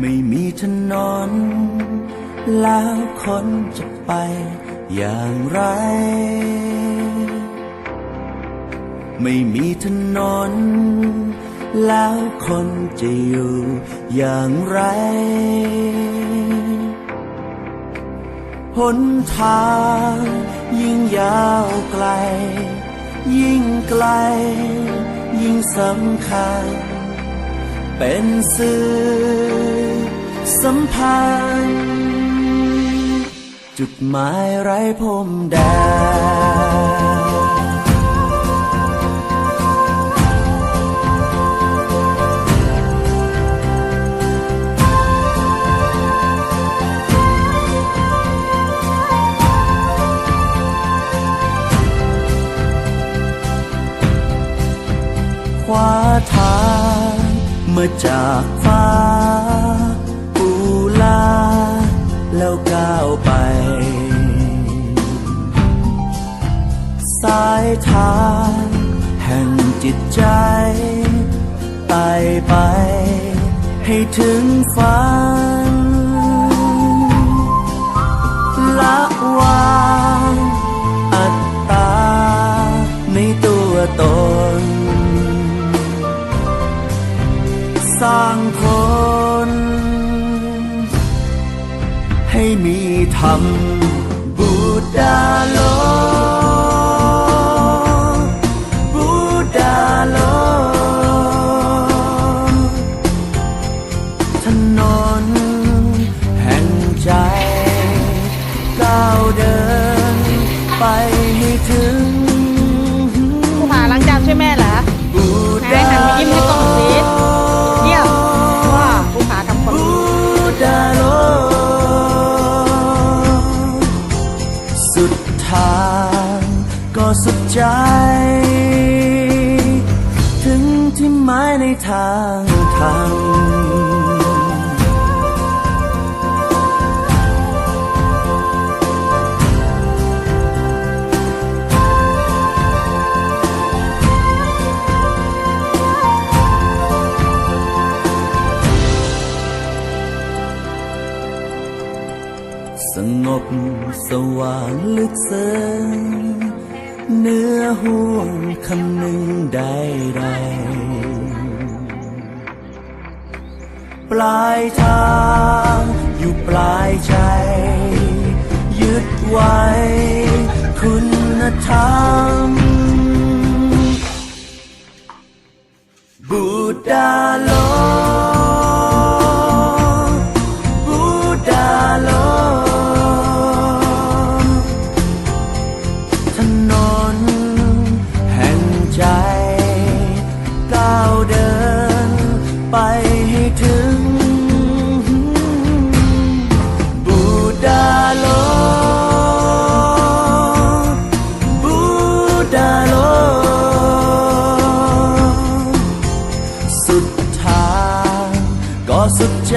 ไม่มีถนน แล้วคนจะไปอย่างไร ไม่มีถนน แล้วคนจะอยู่อย่างไร หนทางยิ่งยาวไกล ยิ่งไกล ยิ่งสำคัญ เป็นสื่อสัมพันธ์ จุดหมายไร้พรมแดนควาทา มาจากฟ้าปูลา แล้วก้าวไป สายทางแห่งจิตใจไต่ไป ให้ถึงฟ้า น ให้มีธรรมบูดาโลบูดาโลถนนแห่งใจก้าวเดิน ดีดาโลสุดทางก็สุดใจ ถึงที่หมายในทางทาง สงบสว่างลึกซึ้งเนื้อห่วงคำหนึ่งใดใดปลายทางอยู่ปลายใจ ยึดไว้ คุณธรรมบูดาล ไปให้ถึง บูดาโล บูดาโล สุดทางก็สุดใจ